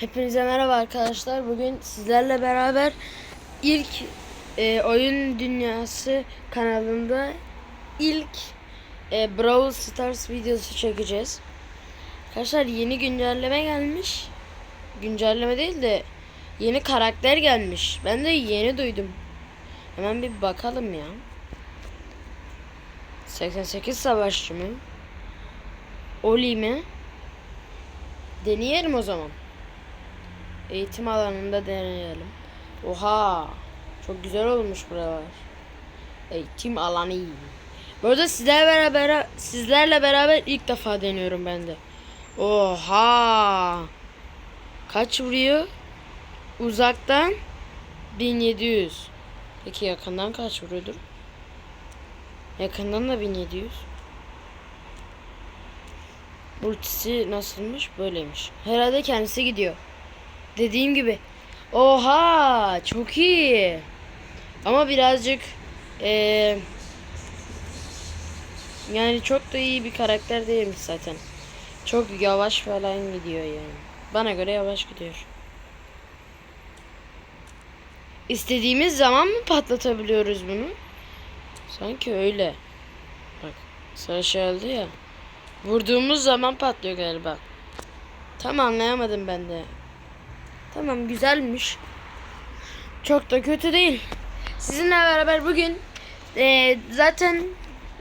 Hepinize merhaba arkadaşlar. Bugün sizlerle beraber ilk e, oyun dünyası kanalında ilk e, Brawl Stars videosu çekeceğiz. Arkadaşlar yeni güncelleme gelmiş. Güncelleme değil de yeni karakter gelmiş. Ben de yeni duydum. Hemen bir bakalım ya. 88 savaşçı mı? Oli mi? Deneyelim o zaman. Eğitim alanında deneyelim. Oha. Çok güzel olmuş buralar. Eğitim alanı. Bu arada sizlerle beraber sizlerle beraber ilk defa deniyorum ben de. Oha. Kaç vuruyor? Uzaktan 1700. Peki yakından kaç vuruyordur? Yakından da 1700. Ultisi nasılmış? Böyleymiş. Herhalde kendisi gidiyor. Dediğim gibi. Oha! Çok iyi. Ama birazcık eee yani çok da iyi bir karakter değilmiş zaten. Çok yavaş falan gidiyor yani. Bana göre yavaş gidiyor. İstediğimiz zaman mı patlatabiliyoruz bunu? Sanki öyle. Bak savaş oldu ya. Vurduğumuz zaman patlıyor galiba. Tam anlayamadım ben de. Tamam güzelmiş. Çok da kötü değil. Sizinle beraber bugün e, zaten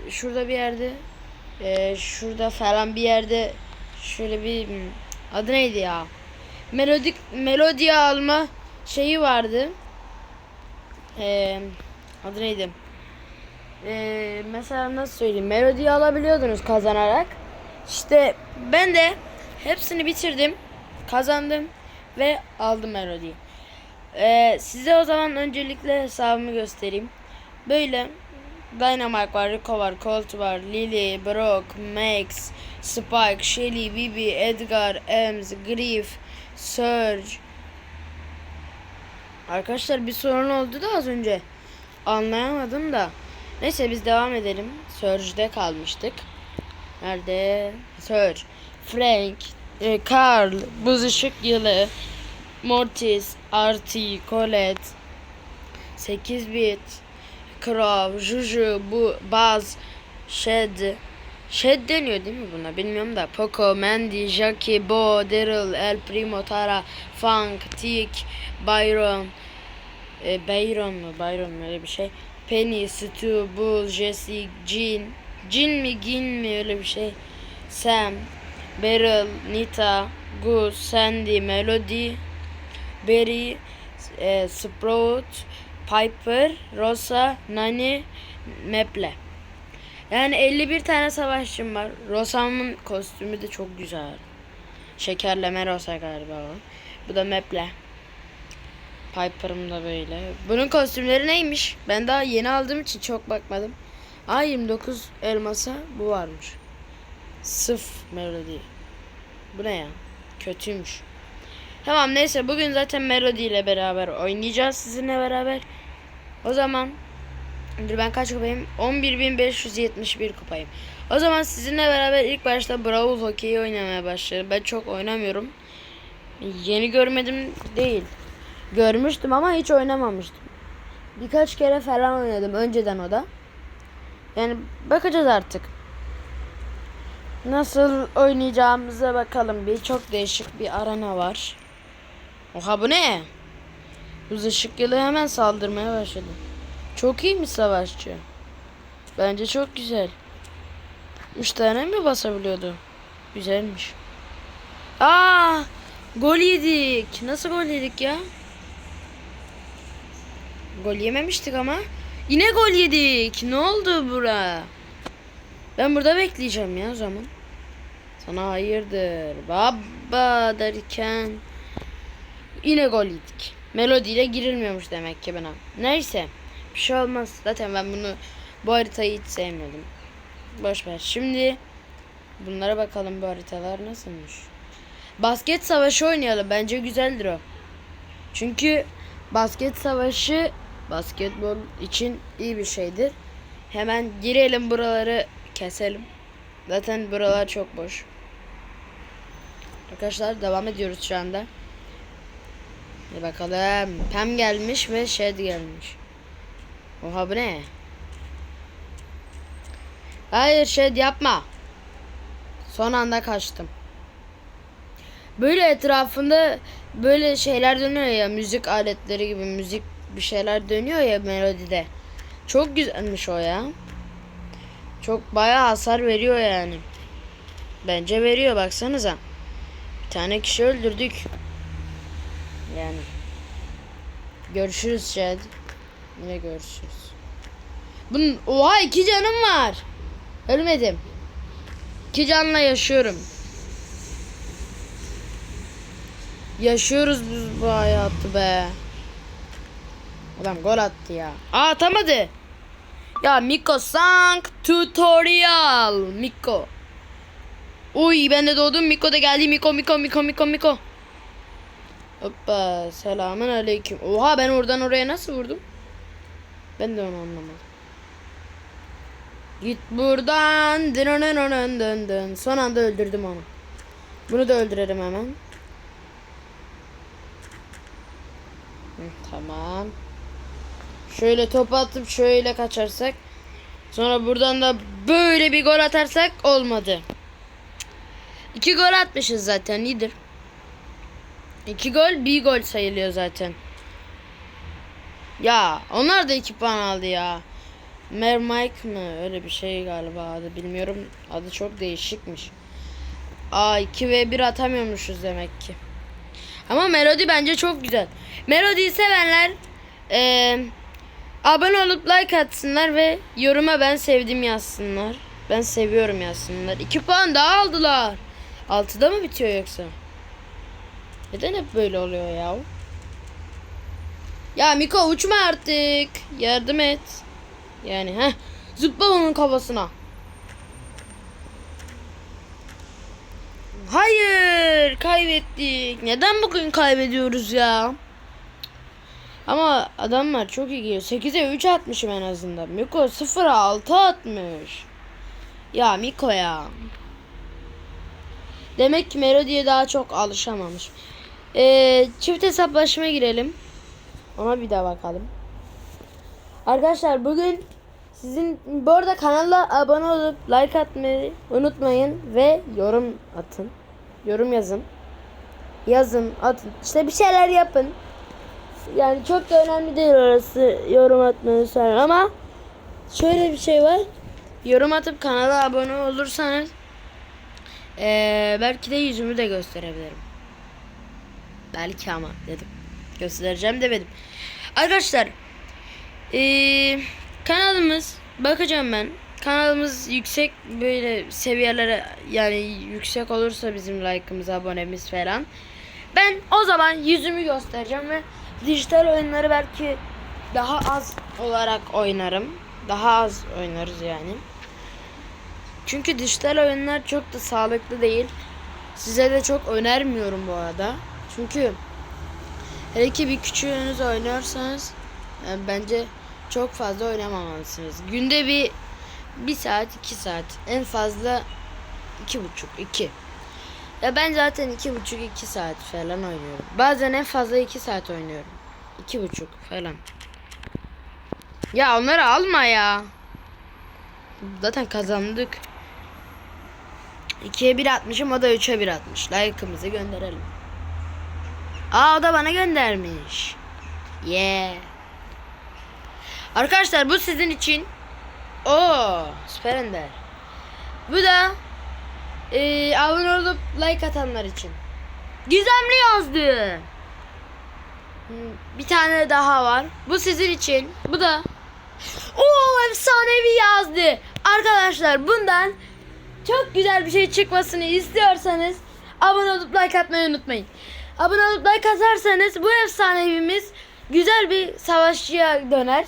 şurada bir yerde e, şurada falan bir yerde şöyle bir hmm, adı neydi ya? Melodik melodiya alma şeyi vardı. E, adı neydi? E, mesela nasıl söyleyeyim? Melodiyi alabiliyordunuz kazanarak. İşte ben de hepsini bitirdim. Kazandım ve aldım melodiyi. Ee, size o zaman öncelikle hesabımı göstereyim. Böyle Dynamite var, Rico var, Colt var, Lily, Brock, Max, Spike, Shelly, Bibi, Edgar, Ems, Griff, Surge. Arkadaşlar bir sorun oldu da az önce. Anlayamadım da. Neyse biz devam edelim. Surge'de kalmıştık. Nerede? Surge. Frank, e, Carl, Buz Işık Yılı, Mortis, Artie, Colette, 8 bit, Crow, Juju, bu Buzz, Shed, Shed deniyor değil mi buna? Bilmiyorum da. Poco, Mandy, Jackie, Bo, Daryl, El Primo, Tara, Funk, Tik, Byron, e, Byron mu? Byron mu? Öyle bir şey. Penny, Stu, Bull, Jesse, Jean, Jean mi, Gin mi? Öyle bir şey. Sam, Beryl, Nita, Gus, Sandy, Melody, Berry, e, Sprout, Piper, Rosa, Nani, Maple. Yani 51 tane savaşçım var. Rosa'nın kostümü de çok güzel. Şekerleme Rosa galiba o. Bu da Maple. Piper'ım da böyle. Bunun kostümleri neymiş? Ben daha yeni aldığım için çok bakmadım. A29 elmasa bu varmış. Sıf Melody. Bu ne ya? Kötüymüş. Tamam neyse bugün zaten Melody ile beraber oynayacağız sizinle beraber. O zaman dur ben kaç kupayım? 11.571 kupayım. O zaman sizinle beraber ilk başta Brawl Hockey'i oynamaya başlayalım. Ben çok oynamıyorum. Yeni görmedim değil. Görmüştüm ama hiç oynamamıştım. Birkaç kere falan oynadım önceden o da. Yani bakacağız artık. Nasıl oynayacağımıza bakalım. Bir çok değişik bir arena var. Oha bu ne? Buz ışık yılı hemen saldırmaya başladı. Çok iyi mi savaşçı? Bence çok güzel. Üç tane mi basabiliyordu? Güzelmiş. Aa, gol yedik. Nasıl gol yedik ya? Gol yememiştik ama. Yine gol yedik. Ne oldu bura? Ben burada bekleyeceğim ya o zaman. Sana hayırdır baba derken yine gol yedik. Melodiyle girilmiyormuş demek ki bana. Neyse bir şey olmaz. Zaten ben bunu bu haritayı hiç sevmiyordum. Boş ver. Şimdi bunlara bakalım bu haritalar nasılmış. Basket savaşı oynayalım. Bence güzeldir o. Çünkü basket savaşı basketbol için iyi bir şeydir. Hemen girelim buraları keselim. Zaten buralar çok boş. Arkadaşlar devam ediyoruz şu anda. Bir bakalım. Pem gelmiş ve Shed gelmiş. Oha bu ne? Hayır Shed yapma. Son anda kaçtım. Böyle etrafında böyle şeyler dönüyor ya müzik aletleri gibi müzik bir şeyler dönüyor ya melodide. Çok güzelmiş o ya. Çok bayağı hasar veriyor yani. Bence veriyor baksanıza. Tane kişi öldürdük. Yani. Görüşürüz Şed. Yine görüşürüz. Bunun oha iki canım var. Ölmedim. İki canla yaşıyorum. Yaşıyoruz biz bu hayatı be. Adam gol attı ya. Aa atamadı. Ya Miko sank tutorial. Miko. Uy ben de doğdum. Miko da geldi. Miko Miko Miko Miko Miko. Hoppa selamun aleyküm. Oha ben oradan oraya nasıl vurdum? Ben de onu anlamadım. Git buradan. Dın dın dın dın dın. Son anda öldürdüm onu. Bunu da öldürelim hemen. Tamam. Şöyle top atıp şöyle kaçarsak. Sonra buradan da böyle bir gol atarsak olmadı. İki gol atmışız zaten iyidir. İki gol bir gol sayılıyor zaten. Ya onlar da iki puan aldı ya. Mermike mı öyle bir şey galiba adı bilmiyorum. Adı çok değişikmiş. Aa 2 ve 1 atamıyormuşuz demek ki. Ama melodi bence çok güzel. Melodiyi sevenler eee abone olup like atsınlar ve yoruma ben sevdim yazsınlar. Ben seviyorum yazsınlar. 2 puan daha aldılar. 6'da mı bitiyor yoksa? Neden hep böyle oluyor ya? Ya Miko uçma artık. Yardım et. Yani heh. Zıpla onun kafasına. Hayır kaybettik. Neden bugün kaybediyoruz ya? Ama adamlar çok iyi geliyor. 8'e 3 atmışım en azından. Miko 0'a 6 atmış. Ya Miko ya. Demek ki melodiye daha çok alışamamış. Ee, çift hesaplaşma girelim. Ona bir daha bakalım. Arkadaşlar bugün sizin bu arada kanala abone olup like atmayı unutmayın ve yorum atın. Yorum yazın. Yazın, atın. İşte bir şeyler yapın. Yani çok da önemli değil orası yorum atmanız ama şöyle bir şey var. Yorum atıp kanala abone olursanız ee, belki de yüzümü de gösterebilirim. Belki ama dedim. Göstereceğim demedim. Arkadaşlar ee, kanalımız bakacağım ben. Kanalımız yüksek böyle seviyelere yani yüksek olursa bizim like'ımız, abonemiz falan. Ben o zaman yüzümü göstereceğim ve dijital oyunları belki daha az olarak oynarım. Daha az oynarız yani. Çünkü dijital oyunlar çok da sağlıklı değil. Size de çok önermiyorum bu arada. Çünkü hele ki bir küçüğünüz oynuyorsanız yani bence çok fazla oynamamalısınız. Günde bir bir saat iki saat en fazla iki buçuk iki. Ya ben zaten iki buçuk iki saat falan oynuyorum. Bazen en fazla iki saat oynuyorum. İki buçuk falan. Ya onları alma ya. Zaten kazandık. 2'ye 1 atmışım o da 3'e 1 atmış. Like'ımızı gönderelim. Aa o da bana göndermiş. Yeah. Arkadaşlar bu sizin için. Oo süper ender. Bu da e, abone olup like atanlar için. Gizemli yazdı. Hmm, Bir tane daha var. Bu sizin için. Bu da Oo efsanevi yazdı. Arkadaşlar bundan çok güzel bir şey çıkmasını istiyorsanız abone olup like atmayı unutmayın. Abone olup like atarsanız bu efsanevimiz güzel bir savaşçıya döner.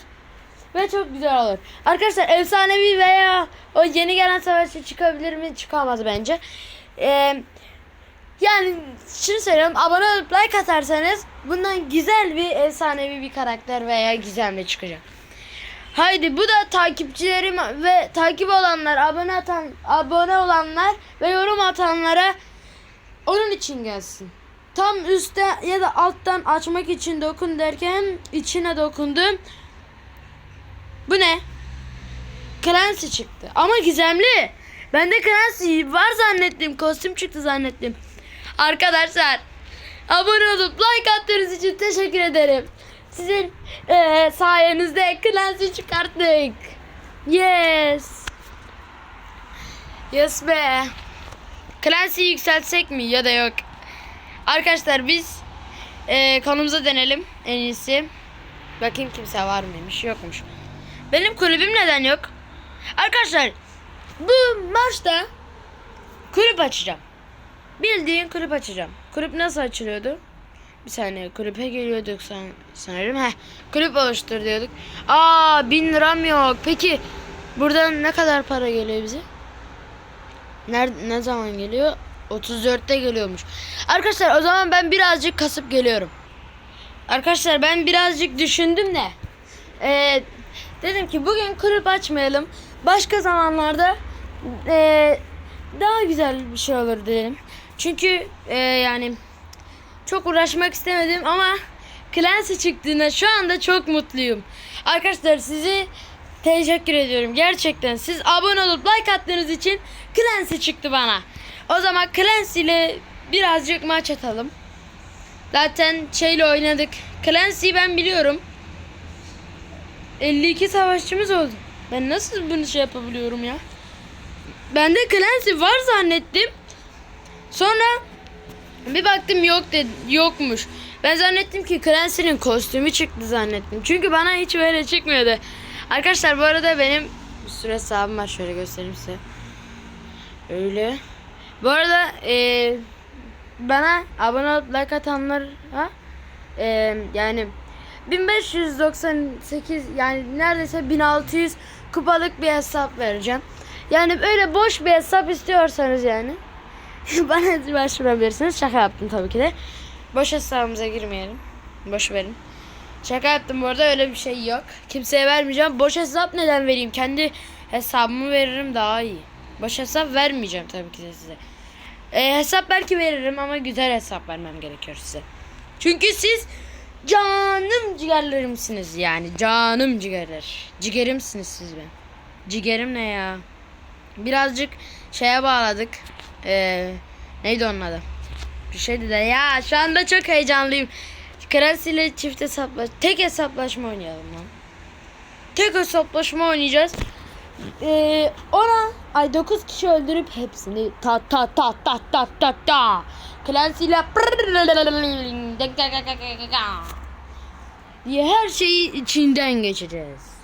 Ve çok güzel olur. Arkadaşlar efsanevi veya o yeni gelen savaşçı çıkabilir mi? Çıkamaz bence. Ee, yani şunu söylüyorum. Abone olup like atarsanız bundan güzel bir efsanevi bir karakter veya gizemli çıkacak. Haydi bu da takipçilerim ve takip olanlar, abone atan, abone olanlar ve yorum atanlara onun için gelsin. tam üstte ya da alttan açmak için dokun derken içine dokundum. Bu ne? Clancy çıktı. Ama gizemli. Ben de Clancy var zannettim. Kostüm çıktı zannettim. Arkadaşlar abone olup like attığınız için teşekkür ederim. Sizin eee, sayenizde Clancy çıkarttık. Yes. Yes be. Clancy'yi yükseltsek mi ya da yok. Arkadaşlar biz eee konumuza dönelim en iyisi. Bakayım kimse var mıymış yokmuş. Benim kulübüm neden yok? Arkadaşlar bu maçta kulüp açacağım. Bildiğin kulüp açacağım. Kulüp nasıl açılıyordu? Bir saniye kulüpe geliyorduk san sanırım. Heh, kulüp oluştur diyorduk. Aa bin liram yok. Peki buradan ne kadar para geliyor bize? Nerede, ne zaman geliyor? 34'te geliyormuş. Arkadaşlar o zaman ben birazcık kasıp geliyorum. Arkadaşlar ben birazcık düşündüm de. Ee, dedim ki bugün kulüp açmayalım. Başka zamanlarda ee, daha güzel bir şey olur dedim. Çünkü ee, yani çok uğraşmak istemedim ama Clancy çıktığında şu anda çok mutluyum. Arkadaşlar sizi teşekkür ediyorum. Gerçekten siz abone olup like attığınız için Clancy çıktı bana. O zaman Clancy ile birazcık maç atalım. Zaten şeyle oynadık. Clancy'yi ben biliyorum. 52 savaşçımız oldu. Ben nasıl bunu şey yapabiliyorum ya? Ben de Clancy var zannettim. Sonra bir baktım yok dedi, yokmuş. Ben zannettim ki Clancy'nin kostümü çıktı zannettim. Çünkü bana hiç böyle çıkmıyordu. Arkadaşlar bu arada benim bir sürü hesabım var. Şöyle göstereyim size. Öyle. Bu arada eee, bana abone olup like atanlara eee, yani 1598 yani neredeyse 1600 kupalık bir hesap vereceğim. Yani böyle boş bir hesap istiyorsanız yani bana başvurabilirsiniz. Şaka yaptım tabii ki de. Boş hesabımıza girmeyelim. Boş verin. Şaka yaptım bu arada öyle bir şey yok. Kimseye vermeyeceğim. Boş hesap neden vereyim? Kendi hesabımı veririm daha iyi. Boş hesap vermeyeceğim tabii ki de size. E, hesap belki veririm ama güzel hesap vermem gerekiyor size. Çünkü siz canım ciğerlerimsiniz yani. Canım ciğerler. Ciğerimsiniz siz ben. Ciğerim ne ya? Birazcık şeye bağladık. Ee, neydi onun adı? Bir şeydi de ya şu anda çok heyecanlıyım. Kras ile çift hesapla tek hesaplaşma oynayalım lan. Tek hesaplaşma oynayacağız. Ee, ona ay 9 kişi öldürüp hepsini ta ta ta ta ta ta ta Clancy ile diye her şeyi içinden geçeceğiz.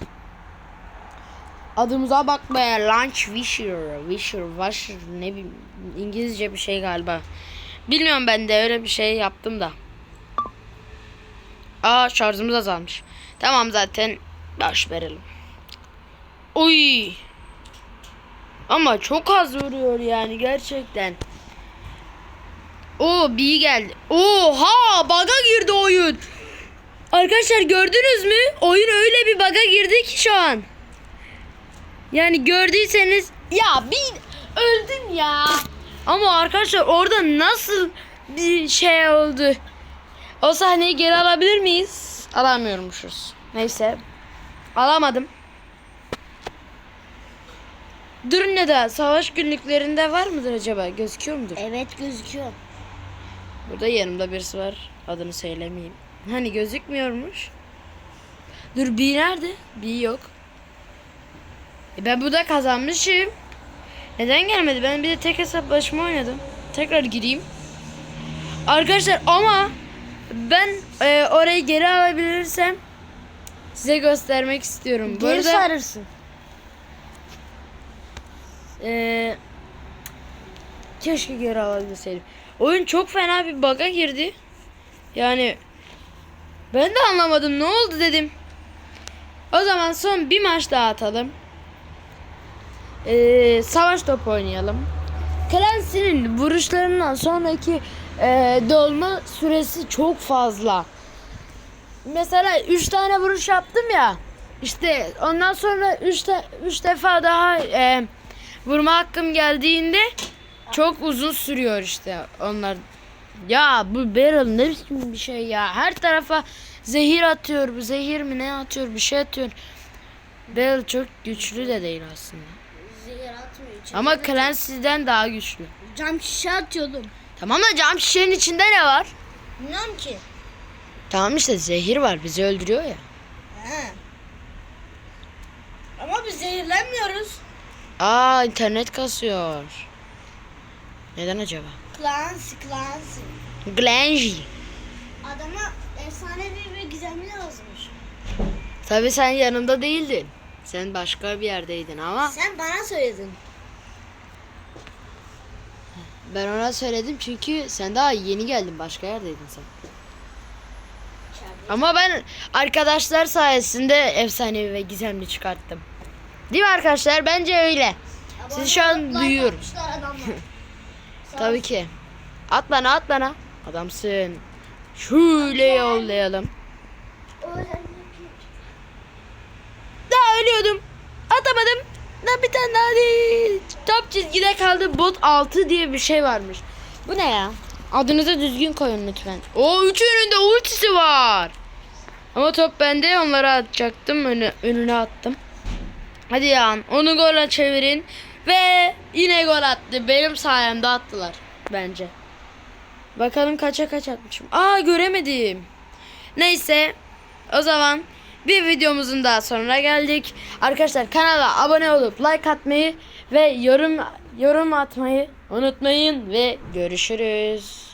Adımıza bak be Lunch Wisher Wisher Washer ne bileyim İngilizce bir şey galiba. Bilmiyorum ben de öyle bir şey yaptım da. Aa şarjımız azalmış. Tamam zaten baş verelim. Oy. Ama çok az vuruyor yani gerçekten. O bir geldi. Oha baga girdi oyun. Arkadaşlar gördünüz mü? Oyun öyle bir baga girdi ki şu an. Yani gördüyseniz ya bir öldüm ya. Ama arkadaşlar orada nasıl bir şey oldu? O sahneyi geri alabilir miyiz? Alamıyormuşuz. Neyse. Alamadım. Durun ne de savaş günlüklerinde var mıdır acaba? Gözüküyor mudur? Evet gözüküyor. Burada yanımda birisi var. Adını söylemeyeyim. Hani gözükmüyormuş. Dur bir nerede? Bir yok. E ben burada kazanmışım. Neden gelmedi? Ben bir de tek hesaplaşma oynadım. Tekrar gireyim. Arkadaşlar ama ben e, orayı geri alabilirsem size göstermek istiyorum. Bu Geri arada sarırsın. e, keşke geri alabilseydim. Oyun çok fena bir bug'a girdi. Yani ben de anlamadım ne oldu dedim. O zaman son bir maç daha atalım. Ee, savaş topu oynayalım. Clancy'nin vuruşlarından sonraki e, dolma süresi çok fazla. Mesela 3 tane vuruş yaptım ya. İşte ondan sonra 3 3 defa daha e, vurma hakkım geldiğinde çok uzun sürüyor işte onlar Ya bu Beryl ne biçim bir şey ya. Her tarafa zehir atıyor. Bu zehir mi ne atıyor bir şey atıyor. Beryl çok güçlü de değil aslında. Ama de Clancy'den daha güçlü. Cam şişe atıyordum. Tamam da cam şişenin içinde ne var? Bilmiyorum ki. Tamam işte zehir var bizi öldürüyor ya. He. Ama biz zehirlenmiyoruz. Aa internet kasıyor. Neden acaba? Clancy, Clancy. Glangy. Adama efsanevi ve gizemli yazmış. Tabi sen yanımda değildin. Sen başka bir yerdeydin ama Sen bana söyledin. Ben ona söyledim çünkü sen daha yeni geldin başka yerdeydin sen. Ama ben arkadaşlar sayesinde efsanevi ve gizemli çıkarttım. Değil mi arkadaşlar? Bence öyle. Sizi şu an duyuyorum. Tabii ki. At bana at bana. Adamsın. Şöyle yollayalım. Daha ölüyordum. Atamadım. Daha bir tane daha değil. Top çizgide kaldı. Bot 6 diye bir şey varmış. Bu ne ya? Adınızı düzgün koyun lütfen. O üçünün de ultisi var. Ama top bende onlara atacaktım. Önü, önüne attım. Hadi ya onu gola çevirin. Ve yine gol attı. Benim sayemde attılar bence. Bakalım kaça kaç atmışım. Aa göremedim. Neyse o zaman bir videomuzun daha sonuna geldik. Arkadaşlar kanala abone olup like atmayı ve yorum yorum atmayı unutmayın ve görüşürüz.